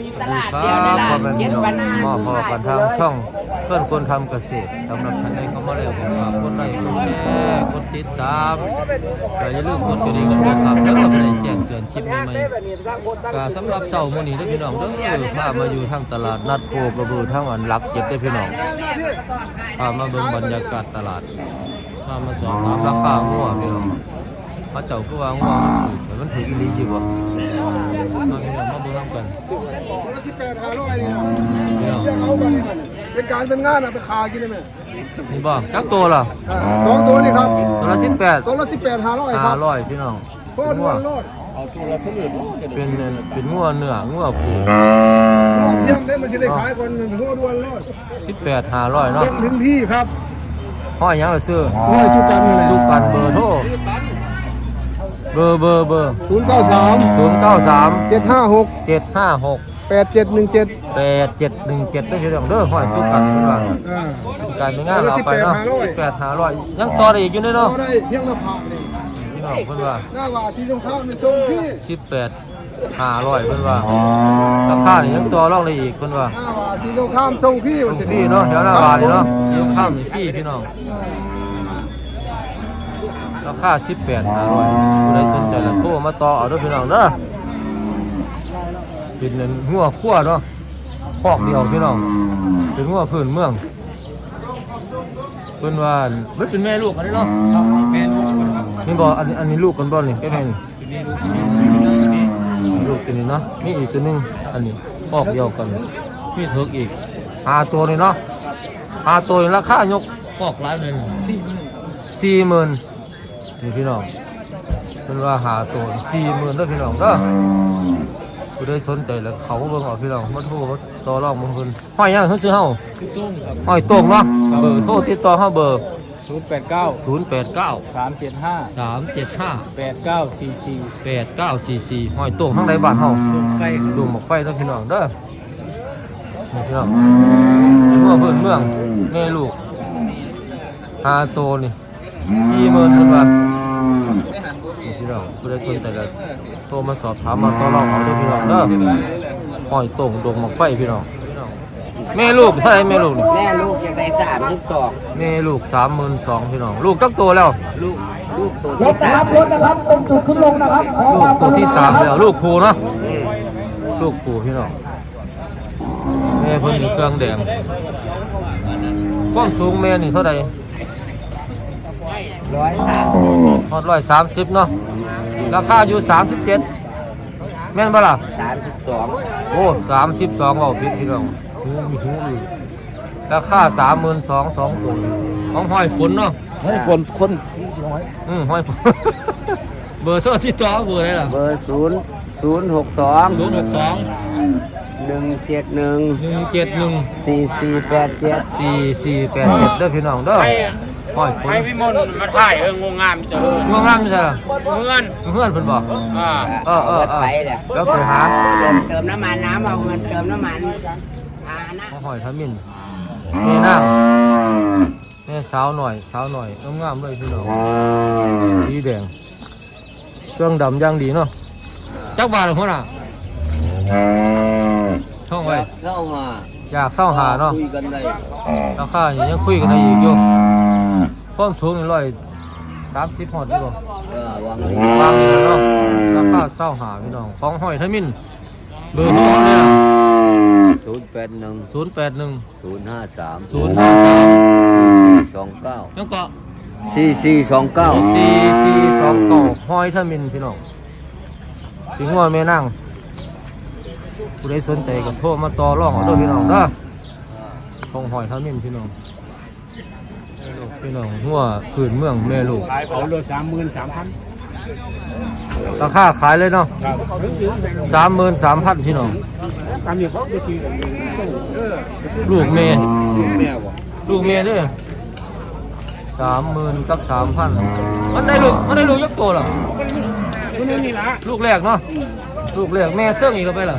มีตลาดเดียวในรับร้านแม่เจ็ดน้อบานหมอพอกันทางช่องเพื่อนคนทำเกษตรสำหรับท่านใดเข้ามาแล้วผมฝากกดไลค์กดแชร์กดติดตามแต่อย่าลืมกดกระดิ่งกันด้วยครับแล้วก็ไม่ได้แจ้งเตือนคลิปใหม่ๆก็สำหรับเช้ามื้อนี้เด้อพี่น้องเด้อพามาอยู่ทางตลาดนัดโคกระบือทางอันหลักเจ็ดเด้อพี่น้องพามาเบิ่งบรรยากาศตลาดพามาสอบถามราคางัวพี่น้องพระเจ้าคือว่างัวมันถูกมันถูการ้อยนี่นะพี่น้องเรียกเอาไปนี่นะเป็นการเป็นงานอะไปคากินได้ไหมนี่บ่จักตัวล่ะอ่าสองตัวนี่ครับ ตัวละสิบแปดตัวละสิบแปดห้าร้อยคห้ารับร้อยพี่น้องโคตรด้วนโลดเป็นเป็นงัวเนื้องัวผูเยี่ยมได้มาสิได้ขายคนโคตรด้วนโลดสิบแปดห้าร้อยเนาะเยี่ยมถึงที่ครับห้อยหยังละซื้อห้อยสุกันเลยสุกันเบอร์โทรเบอร์เบอร์เบอร์ศูนย์เก้าสามศูนย์เก้าสามเจ็ดห้าหกเจ็ดห้าหก แปดเจ็ดหนึ่งเจ็ดแปดเจ็ดหนึ่งเจ็ดได้พี่น้องเด้อห้อยสุกันพี่น้องอ่า การเป็นงานเราไปเนาะ18,500สิบแปดห้าร้อยยังต่อได้อีกอยู่เด้อก็เนาะได้เพียงละผ่านี่พี่น้องเพิ่นว่าหน้าว่าสีสงข้าวในทรงที่สิบแปดห้าร้อยเพิ่นว่าราคานี่ยังต่อรองได้อีกเพิ่นว่าหน้าว่าสีสงข้ามทรงพี่ตรงพี่เนาะแถวหน้าบานนี่เนาะเลี้ยวข้ามนี่พี่พี่น้องราคาสิบแปดห้าร้อยผู้ใดสนใจแล้วโทรมาต่อเอาเด้วยพี่น้องเด้อ เป็นเงินหัวขั้วเนาะคอกเดียวพี่น้อง เป็นหัวพื้นเมืองเพิ่นว่ามันเป็นแม่ลูกอันนี้เนาะแม่ลูกนี่บอกอันนี้อันนี้ลูกกันบ่นี่แค่ไหนนี่ลูกตัวนี้เนาะมีอีกตัวหนึงอันนี้คอกเดียวกันมีเถิกอีกหาตัวนี่เนาะหาตัวนี่ราคายกคอกหลายเลยสี่หมื่นนี่พี่น้องเป็นว่าหาตัวสี่หมื่นเด้อพี่น้องเด้อ ผู้ใดสนใจแล้วเขาก็เบิ่งเอาพี่น้องมาโทรมาต่อรองบางคนห้อยหยังเพิ่นซื้อเฮาห้อยโต้งเนาะเบอร์โทรติดต่อเฮาเบอร์ ศูนย์แปดเก้า089 สามเจ็ดห้า375 แปดเก้าสี่สี่8944ห้อยโต้งทางใดบ้านเฮาลงไฟดูหมกไฟเด้อพี่น้องเด้อนี่พี่น้องเมื่อเพิ่นเมืองแม่ลูกหาโตนี่สี่หมื่นเพิ่นว่านี่พี่น้องผู้ใดสนใจก็ โทรมาสอบถามมาต่อรองเอาเด้อพี่น้องเด้อห้อยโต่งดงหมกไฟพี่น้องแม่ลูกเท่าไหร่แม่ลูกนี่แม่ลูกยังได้สามสิบสองแม่ลูกสามหมื่นสองพี่น้องลูกจักโตแล้ว ลูกลูกตัวรถนะครับรถนะครับตรงจุดขึ้นลงนะครับขอลูควากมตัวที่สามแล้ว ลูกผูเนาะลูกผูพี่น้องแม่เพิ่นอยู่เครื่องแดงความสูงแม่นี่เท่าไหร่ร้อยสามสิบฮอดร้อยสามสิบเนาะ ราคาอยู่สามสิบเจ็ดแม่นบ่ล่ะสามสิบสองโอ้สามสิบสองเอาพิษพี่น้องหูมีหูอีกราคาสามหมื่นสองสองตัวของห้อยฝนเนาะให้ฝนคนอืมห้อยฝนเบอร์โทรที่ต่อเบอร์อะไรล่ะเบอร์ศูนย์ศูนย์หกสองศูนย์หกสองหนึ่งเจ็ดหนึ่งหนึ่งเจ็ดหนึ่งสี่สี่แปดเจ็ดสี่สี่แปดเจ็ดเด้อพี่น้องเด้อ ห้อยฝนไปวิมลมาถ่ายเอองงงามเจอง่วงง่ามไม่ใช่เหรอเพื่อนเพื่อนเพิ่นบอก อ่าเออเออเออไปแหละแล้วไปหาเติมน้ำมันน้ำเอาเงินเติมน้ำมันอ่านะหอยทมินแม่นางแม่สาวหน่อยสาวหน่อยงามๆเลยพี่น้องสีแดงเครื่องดำย่างดีเนาะจักบาทเหรอพ่อน่ะท่องไว้เข้ามาอยากเศร้าหาเนาะคุยกันได้ราคายังคุยกันได้อีกอยู่ ความสูงนี่ร้อยสามสิบหอดดีกว่าเออวางวางนี่แหละเนาะราคาเศร้าหาพี่น้องของหอยทมินเบอร์โทรเลยล่ะศูนย์แปดหนึ่งศูนย์แปดหนึ่งศูนย์ห้าสามศูนย์ห้าสามสองเก้ายังเกาะสี่สี่สองเก้าสี่สี่สองเก้าหอยทมินพี่น้องถึงว่าแม่นั่งผู้ใดสนใจก็โทรมาต่อรองเอาเด้วยพี่น้องเด้อของหอยทมินพี่น้อง พี่น้องหัวขืนเมืองแม่ลูกขายเผาเรือสามหมื่นสามพันราคาขายเลยเนาะสามหมื่นสามพันพี่น้องตามนี้เขาจะซื้อกันลูกเมย์แม่บอกลูกเมย์ด้วยสามหมื่นกับสามพันมันได้ลูกมันได้ลูกยักษ์ตัวเหรอคนนี้นี่ละลูกแรกเนาะลูกแรกแม่เสื่องอีกแล้วไปเหรอ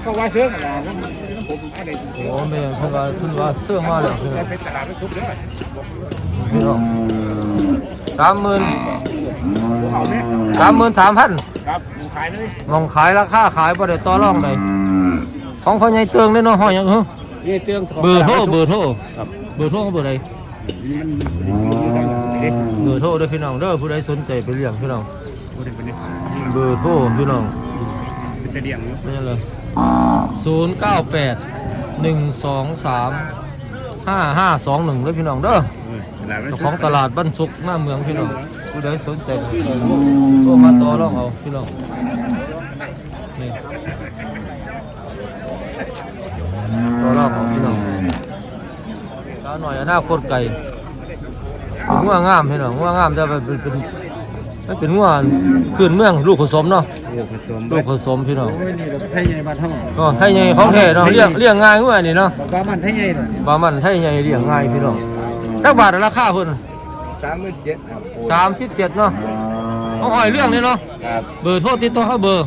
เขาว่าเชื้อกันแล้วผมอะไร โอ้แม่เพิ่นว่าเพิ่นว่าเสื่องมาแล้วพี่น้องไปตลาดไปทุบเด้อพี่น้องสามหมื่นเอาเนี่ยสามหมื่นสามพันครับขายเลยมองขายราคาขายบ่ได้ต่อรองเลยคของพ่อใหญ่เตืองเลยเนาะห้อยหยังเหรอนี่เตืองเบอร์โทรเบอร์โทรครับเบอร์โทรเขาเบอร์ใดเบอร์โทรเด้อพี่น้องเด้อผู้ใดสนใจไปเลี้ยงพี่น้องเบอร์โทรพี่น้องเป็นจะเดียงอยู่นี่เลยศูนย์เก้าแปด หนึ่งสองสามห้าห้าสองหนึ่งเลยพี่น้องเด้อเจ้าของตลาดบ้านสุกหน้าเมืองพี่น้องผู้ใดสนใจก็มาต่อรองเอาพี่น้องนี่ต่อรองเอาพี่น้องสาวหน่อยอนาคตไก่เป็นงัวงามพี่น้องงัวงามจะเป็นเป็นมันเป็นงัวพื้นเมืองลูกผสมเนาะ ลูกผสมลูกผสมพี่น้องโอ้ยนี่เราไทยใหญ่บ้านเฮาก็ให้ใหญ่ของแท้เนาะเลี้ยงเลี้ยงง่ายงัวนี่เนาะบ้านมันไทยใหญ่เลยบามันให้ใหญ่เลี้ยงง่ายพี่น้องจักบาทราคาเพิ่นสามหมื่นเจ็ดครับสามสิบเจ็ดเนาะเอาหอยเรื่องเลยเนาะครับเบอร์โทรติดต่อเขาเบอร์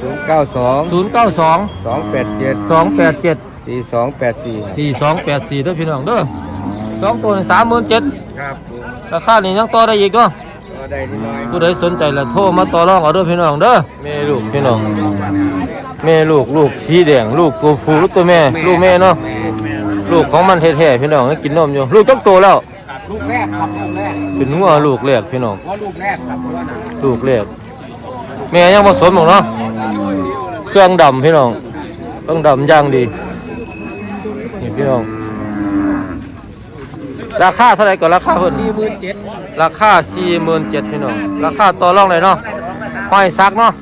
ศูนย์เก้าสองศูนย์เก้าสองสองแปดเจ็ดสองแปดเจ็ดสี่สองแปดสี่สี่สองแปดสี่ด้วยพี่น้องเด้อสองตัวสามหมื่นเจ็ดครับราคานี่ยังต่อได้อีกเนาะ ก็ได้นิดหน้อยผู้ใดสนใจละโทรมาต่อรองเอาเด้อพี่น้องเด้อแม่ลูกพี่น้องแม่ลูกลูกสีแดงลูกตัวผู้ลูกตัวแม่ ลูกแม่เนาะลูกของมันแท้ๆพี่น้องกินนมอยู่ ลูกจักโตแล้วลูกแรกครับลูกแรกเป็นหัวลูกแรกพี่น้องว่าลูกแรกครับเพราะว่าลูกแรกแม่ยังผสมหรอกเนาะเครื่องดำพี่น้องเครื่องดำอย่างดีนี่พี่น้อง ราคาเท่าไหร่ก่อนราคาเพิ่นสี่หมื่นเจ็ดราคาสี่หมื่นเจ็ดพี่น้องราคาต่อรองเลยเนาะห้อยซักเนาะ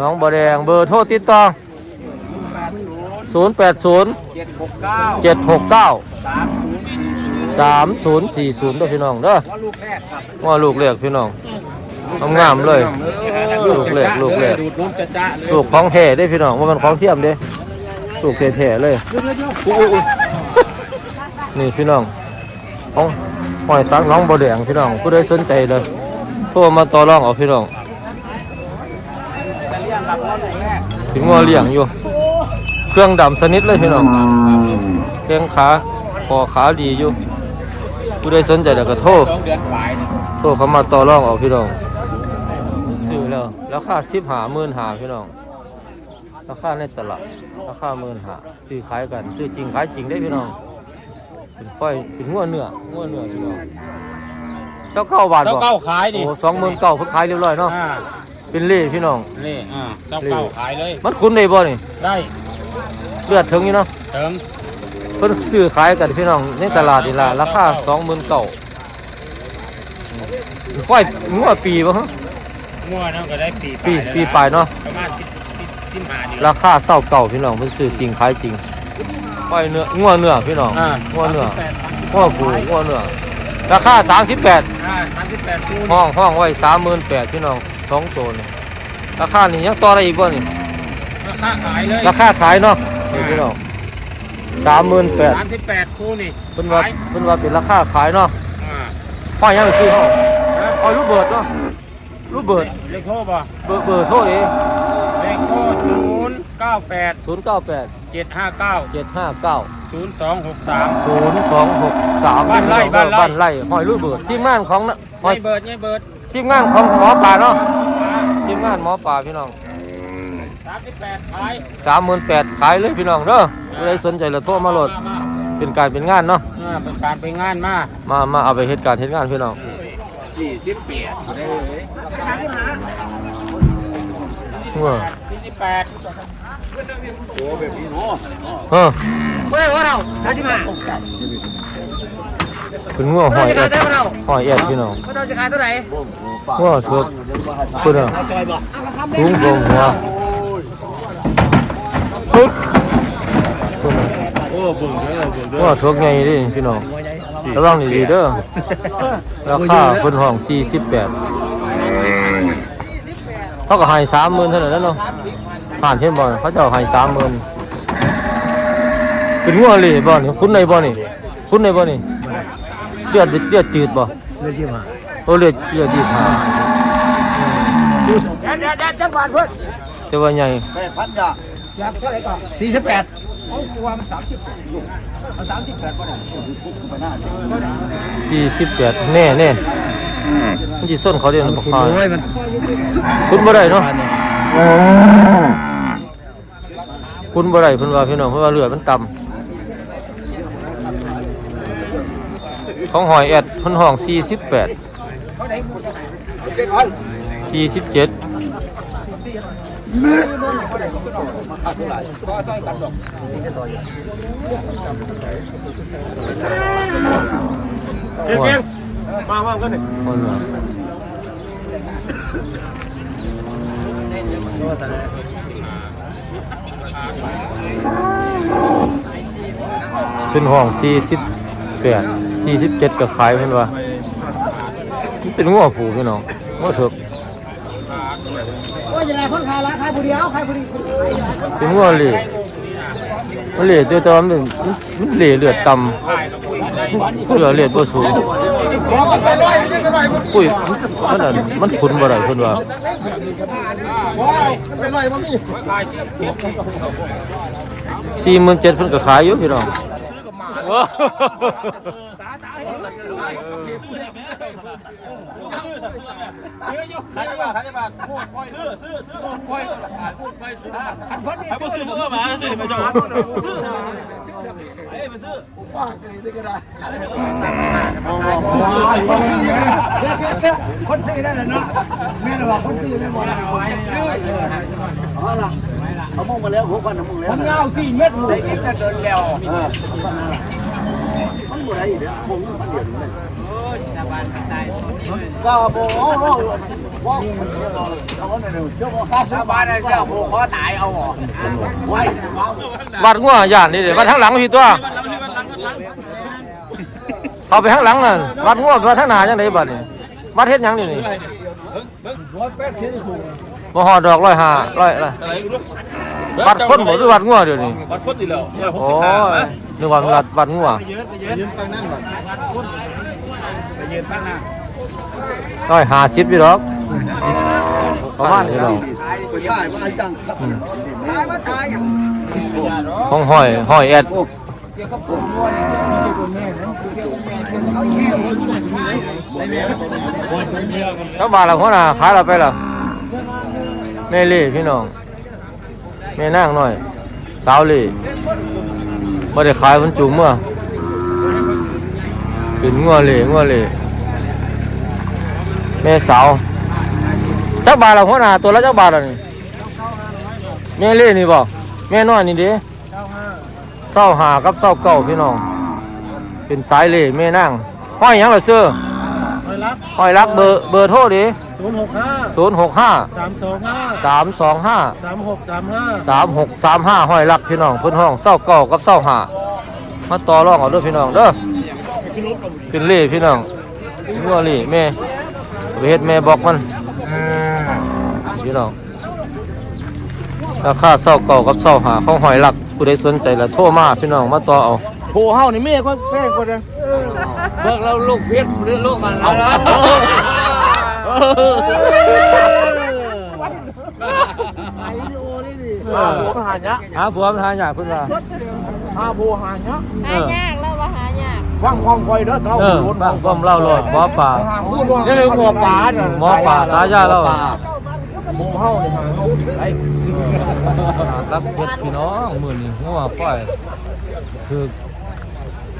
น้องบะแดงเบอร์โทรติดต่อศูนย์แปดศูนย์เจ็ดหกเก้าเจ็ดหกเก้าสามศูนย์สี่ศูนย์สามศูนย์สี่ศูนย์ด้วยพี่น้องเด้อว่าลูกแรกครับว่าลูกเล็กพี่น้องงามๆเลย ลูกแรกลูกแรกดูดลูกจะจ้าเลยลูกของแท้ได้พี่น้องว่ามันของเทียมเด้ลูกแท้ๆเลยอุ๊ยๆนี่พี่น้อง ของหอยสักน้องบดแดงพี่น้องผู้ใดสนใจเลยโทรมาต่อรองเอาพี่น้องจะเลี้ยงว่าลูกแรกถึงงัวเลี้ยงอยู่ เครื่องดำสนิทเลยพี่น้องเครื่องขาคอขาดีอยู่ผู้ใดสนใจเดี๋ยวก็โทรโทรเขามาต่อรองเอาพี่น้องซื้อแล้วราคาสิบหาหมื่นหาพี่น้องราคาในตลาดราคาหมื่นหาซื้อขายกัน ซื้อจริงขายจริงได้พี่น้อง เป็นฝ้อยเป็นงัวเนื้องัวเนื้อพี่น้องเจ้าเก้าบาทเจ้าบ่เก้าขายดิโอ้สองหมื่นเก้าเพิ่นขายเรียบร้อยเนาะอ่าเป็นเล่พี่น้อง นี่อ่าเจ้าเก้าขายเลย มันคุ้นได้บ่นี่ได้เลือดถึงอยู่เนาะเติมเพิ่นซื้อขายกันพี่น้องในตลาดนี่ล่ะราคาสองหมื่นเก้าฝ้อยงัวปีบ่ฮะมั่วนั่นก็ได้ปีปีแล้วปีปลายเนาะ ประมาณสิบสิบสิบห้าเดือนราคาเศร้าเก่าพี่น้องมันซื้อจริงขายจริง ปล่อยเนื้องัวเนื้อพี่น้องอ่างัวเนื้อแปดงัวผูงัวเนื้อราคา38อ่าสามสิบแปดคูณห้องห้องไว้38,000พี่น้องสองตัวนี่ราคานี่ยังต่อได้อีกบ่นี่ราคาขายเลยราคาขายเนาะนี่พี่น้อง38,000 สามสิบแปดคูณนี่เพิ่นว่าขายเพิ่นว่าเป็นราคาขายเนาะอ่าห้อยยังซื้อห้องห้อยลูกเบิดเนาะลูกเบิดเลขโทรบ่เบอร์เบอร์โทรเด้เลขโทรศูนย์เก้าแปด 098 เจ็ดห้าเก้า759ศูนย์สองหกสาม0263บ้านไร่บ้านไร่ บ้านไร่ห้อยลูกเบิดทีมงานของน่ะห้อยไม่เบิดไม่เบิดทีมงานของหมอปลาเนาะทีมงานหมอปลาพี่น้องสามสิบแปดขายสามหมื่นแปดขายเลยพี่น้องเด้อผู้ใดสนใจละโทรมาโหลดมามาเป็นการเป็นงานเนาะอ่าเป็นการไปงานมามามาเอาไปเหตุการณ์เหตุงานพี่น้องสี่สิบแปดได้เลยเออสี่สิบแปดโอ้แบบนี้ เนาะเออเฮ้ยว่าเราสามสิบห้าเป็นงัวหอยแอดหอยแอดพี่น้องก็ต้องจะขายเท่าไหร่งัวถูกคุณอะถุงโงหัวปึ๊บคุณน่ะโอ้เบิ่งเด้อเบิ่งเด้องัวถูกไงดิพี่น้องระวังดีๆเด้อราคาเพิ่นห้อง48เขาก็ให้30,000เท่านั้นแหละเนาะ ผ่านเห็นบ่เขาเจะให้สามหมื่นเป็นงัวเลยบ่นี่คุ้นในบ่นี่คุ้นในบ่นี่เลือดเลือดจืดบ่เรื่องที่มาโอ้เลือดเลือดดีผ่าเดี๋ยวเดี๋ยวเดี๋ยวจังหวัดเพื่อนแต่ว่าใหญ่แปดพันจ้ะอยากเท่าไหร่ก่อนสี่สิบแปดเอาตัวมันสามสิบเอาสามสิบแปดก็ได้สี่สิบแปดแน่แน่มันจีส้นเขาเดียวบ่คายโอ้ยมันคุ้นบ่ได้เนาะ คุ้คุณบ่ได้เพิ่นว่าพี่น้องเพราะว่าเลือดมันต่ำของหอยแอดเพิ่นห้อง48 47เก่งมาว่างกันนี่คนละ เป็นห้องสี่สิบแปดสี่สิบเจ็ดก็ขายเพิ่นว่ามันเป็นงัวผูพี่น้องงัวเถกว่าจะไรคนขายละขายผู้เดียวขายผู้เดียวเป็นงัวเหล่มันเหล่เจอตอนมันมันเหล่เลือดต่ำ เลือเลียดก็สูงปุ้ยมันอันมันขุนบ่ได้เพิ่นว่าว้าวไปเลยมันมีสี่หมื่นเจ็ดเพิ่นก็ขายอยู่พี่น้อง ขายจะบาทขายจะบาทพูดค่อยซื้อซื้อซื้อค่อยพูดไปซื้อขันพันนี่ซื้อเพื่อมาซื้อมาจอดซื้อเอ้ยมาซื้อคนซื้อได้แล้วเนาะแม่เราบอกคนซื้อได้หมดแล้วเอาล่ะเขามองมาแล้วหัวกันมองแล้วเงาสี่เม็ดเลยกินแต่เดินแล้ว มันบ่ได้เด้อคงมันเดียวนี่ก็บ่เอาเอาว่าเอาอันนั้นเจ้าบ่ครับชาบ้านไอ้เจ้าบ่ขอตายเอาไว้วัดงัวย่านนี่เด้วัดทางหลังพี่ตัวเขาไปข้างหลังน่ะวัดงัววัดทางหน้าจังไดบัดนี้วัดเฮ็ดหยังนี่นี่บ่ฮ อดดอกร้อยห้าร้อยละวัดคนบ่หรือวัดงัวเดี๋ยวนี้วัดพุทธอยู่แล้วโอ้ยนึกว่าวัดวัดงัวร้อยห้าสิบพี่ดอกประมาณนี้ดอกก็ใช่มาจังครับตายมาตายอะของห้อยห้อยแอดแล้วบาทละคนน่ะขายเราไปละ แม่เล่พี่น้อง แม่นางหน่อย สาวเล่บ่ได้ขายมันจุ่มเมื่อเป็นงัวเล่งัวเล่แม่สาวจักบาทละคนน่ะตัวละจักบาทละนี่แม่เล่นี่บ่แม่น้อยนี่เด้เศร้าหากับเศร้าเก่าพี่น้อง เป็นสายเล่แม่นางห้อยยังล่ะเสื้อห้อยรักเบอร์เบอร์โทรดิ 065ศูนย์หกห้า325สามสองห้า3635สามหกสามห้าห้อยรักพี่น้องเพื้นห้องเศร้าเก่ากับเศร้าหามาต่อรองเอาเด้วยพี่น้องเด้อเป็นเล่พี่น้องงัวเล่แม่ไปเฮ็ดแม่บอกมันพี่น้องราคาเศร้าเก่ากับเศร้าหาของหอยรักผู้ใดสนใจละโทรมาพี่น้องมาต่อเอาโหเฮานี่แม่ก็แป้งก็เลยเบิกเราลูกเพชรหรือลูกกันแล้ วอาโบหาเนี้ยหาผัวมันหายากเพิ่นว่าอาโบหาเนี้ยเอหายากแล้วว่าหายากฟังความคอยเด้อเราเออบ้างก้มเล่าโลดหมอป่าเนี่เลยหัวป่าเนี่ยหมอป่าสายาเราโบเฮาเนี่ยหาเฮาไอ้รักเพชรพี่น้องมือนี้งัวป้อยคือ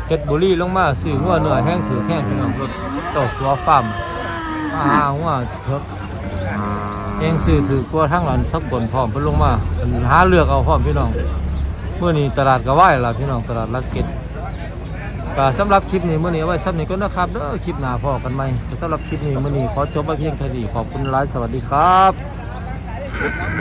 เพชรบุรีลงมาซื้องัวเหนื้อแห้งถือแห้งพี่น้องรถเจ้าสัวฟาร์ม มาหาเถกเองซื้อถือกลัวทั้งหลังสักคนพร้อมเพิ่นลงมาเพิ่นหาเลือกเอาพร้อมพี่น้องเมื่อนี้ตลาดก็ไหวล่ะพี่น้องตลาดลักเก็ตก็สำหรับคลิปนี้เมื่อนี้เอาไว้ซ้ำนี้ก็นะครับเด้อคลิปหน้าพอกันไหมสำหรับคลิปนี้เมื่อนี้ขอจบไว้เพียงเท่านี้ขอบคุณหลายสวัสดีครับ